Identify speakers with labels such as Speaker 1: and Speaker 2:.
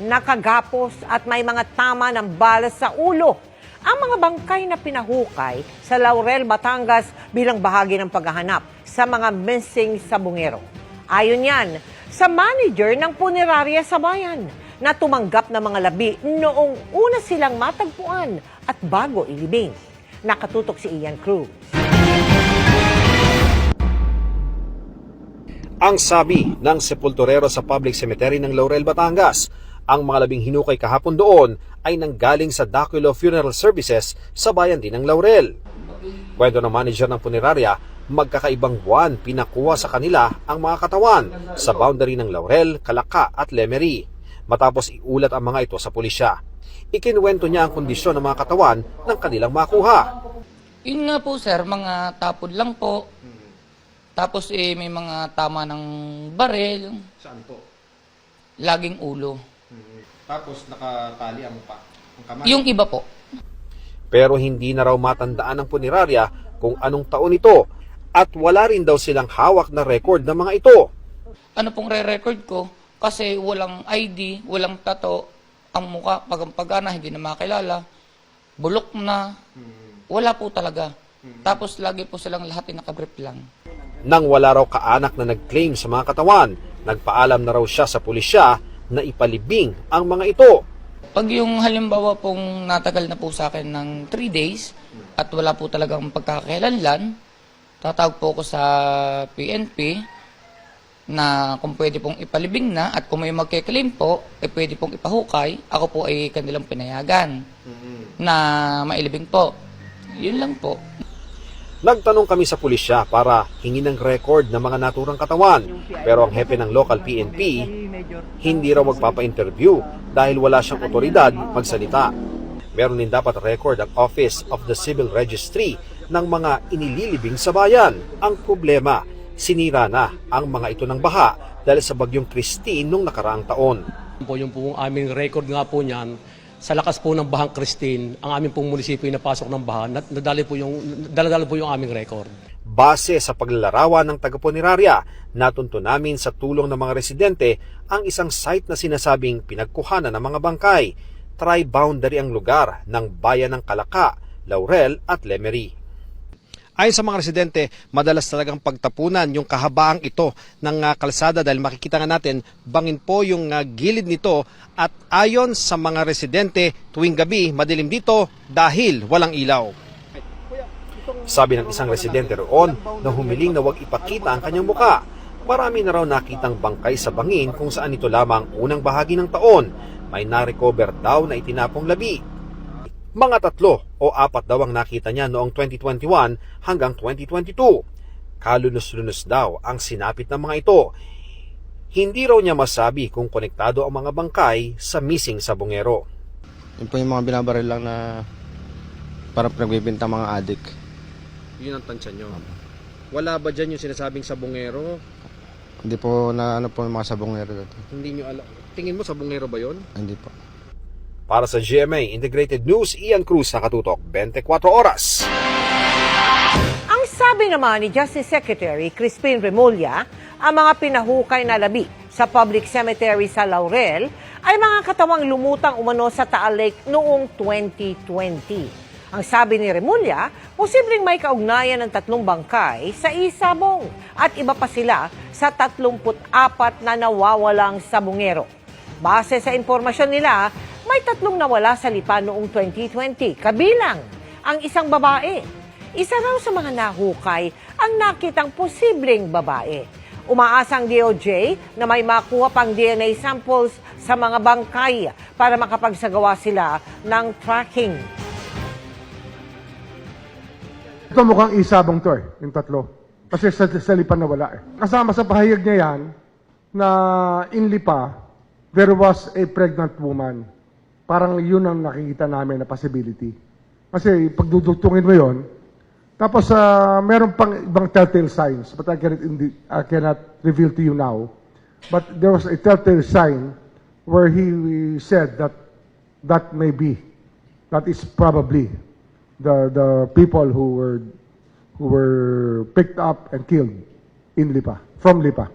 Speaker 1: nakagapos at may mga tama ng bala sa ulo. Ang mga bangkay na pinahukay sa Laurel, Batangas bilang bahagi ng paghahanap sa mga missing sa bungero. Ayon yan sa manager ng punerarya sa bayan na tumanggap ng mga labi noong una silang matagpuan at bago ilibing. Nakatutok si Ian Cruz.
Speaker 2: Ang sabi ng sepulturero sa public cemetery ng Laurel, Batangas, ang mga labing hinukay kahapon doon ay nanggaling sa Daquilo Funeral Services sa bayan din ng Laurel. Kwento ng manager ng punerarya, magkakaibang buwan pinakuha sa kanila ang mga katawan sa boundary ng Laurel, Kalaka at Lemery. Matapos iulat ang mga ito sa pulisya. Ikinuwento niya ang kondisyon ng mga katawan ng kanilang makuha.
Speaker 3: Yun nga po sir, mga tapon lang po. Tapos eh, may mga tama ng baril,
Speaker 2: Saan po?
Speaker 3: laging ulo.
Speaker 2: Tapos nakatali ang pa, ang kamay.
Speaker 3: Yung iba po,
Speaker 2: pero hindi na raw matandaan ng punerarya kung anong taon ito at wala rin daw silang hawak na record ng mga ito.
Speaker 3: ano pong re-record ko, kasi walang ID, walang tato, ang muka, pagampagana, hindi na makilala, bulok na, wala po talaga. Tapos lagi po silang lahat ay nakagrip lang.
Speaker 2: Nang wala raw kaanak na nag-claim sa mga katawan, nagpaalam na raw siya sa pulisya na ipalibing ang mga ito.
Speaker 3: Pag yung halimbawa pong natagal na po sa akin ng 3 days at wala po talagang pagkakailanlan, tatawag po ako sa PNP na kung pwede pong ipalibing na at kung may magkiklaim po, eh pwede pong ipahukay, ako po ay kanilang pinayagan na mailibing po. Yun lang po.
Speaker 2: Nagtanong kami sa pulisya para hingi ng record ng mga naturang katawan pero ang hepe ng local PNP hindi raw magpapa-interview dahil wala siyang otoridad magsalita. Meron din dapat record ang Office of the Civil Registry ng mga inililibing sa bayan. Ang problema, sinira na ang mga ito ng baha dahil sa bagyong Christine nung nakaraang taon.
Speaker 4: po yung po aming record nga po niyan sa lakas po ng bahang Christine, ang aming pong munisipyo na pasok ng baha, nadali po yung daladala po yung aming record.
Speaker 2: Base sa paglalarawan ng taga-punerarya, natunto namin sa tulong ng mga residente ang isang site na sinasabing pinagkuhanan ng mga bangkay. Tri-boundary ang lugar ng bayan ng Kalaka, Laurel at Lemery. Ayon sa mga residente, madalas talagang pagtapunan yung kahabaang ito ng ah, kalsada dahil makikita nga natin bangin po yung ah, gilid nito at ayon sa mga residente tuwing gabi madilim dito dahil walang ilaw. Sabi ng isang residente roon na humiling na huwag ipakita ang kanyang muka. Marami na raw nakitang bangkay sa bangin kung saan ito lamang unang bahagi ng taon. May na-recover daw na itinapong labi. Mga tatlo o apat daw ang nakita niya noong 2021 hanggang 2022. Kalunos-lunos daw ang sinapit ng mga ito. Hindi raw niya masabi kung konektado ang mga bangkay sa missing sa bungero.
Speaker 5: Yun po yung mga binabaril lang na para nagbibenta mga adik.
Speaker 2: Yun ang tansya nyo. Wala ba dyan yung sinasabing sa bungero?
Speaker 5: Hindi po na ano po yung mga sabongero dito.
Speaker 2: Hindi nyo alam. Tingin mo sa bungero ba yon?
Speaker 5: Hindi po.
Speaker 2: Para sa GMA Integrated News, Ian Cruz nakatutok 24 oras.
Speaker 1: Ang sabi naman ni Justice Secretary Crispin Remulla, ang mga pinahukay na labi sa public cemetery sa Laurel ay mga katawang lumutang umano sa Taal Lake noong 2020. Ang sabi ni Remulla, posibleng may kaugnayan ng tatlong bangkay sa Isabong at iba pa sila sa 34 na nawawalang sabungero. Base sa impormasyon nila, may tatlong nawala sa lipa noong 2020, kabilang ang isang babae. Isa raw sa mga nahukay ang nakitang posibleng babae. Umaasang DOJ na may makuha pang DNA samples sa mga bangkay para makapagsagawa sila ng tracking.
Speaker 6: Ito mukhang isabong to eh, yung tatlo. Kasi sa, sa lipa na wala eh. Kasama sa pahayag niya yan, na in lipa, there was a pregnant woman. Parang yun ang nakikita namin na possibility. Kasi pagdudugtungin mo yon, tapos uh, meron pang ibang telltale signs, but I cannot, indi- I cannot reveal to you now. But there was a telltale sign where he said that that may be, that is probably the the people who were who were picked up and killed in Lipa from Lipa.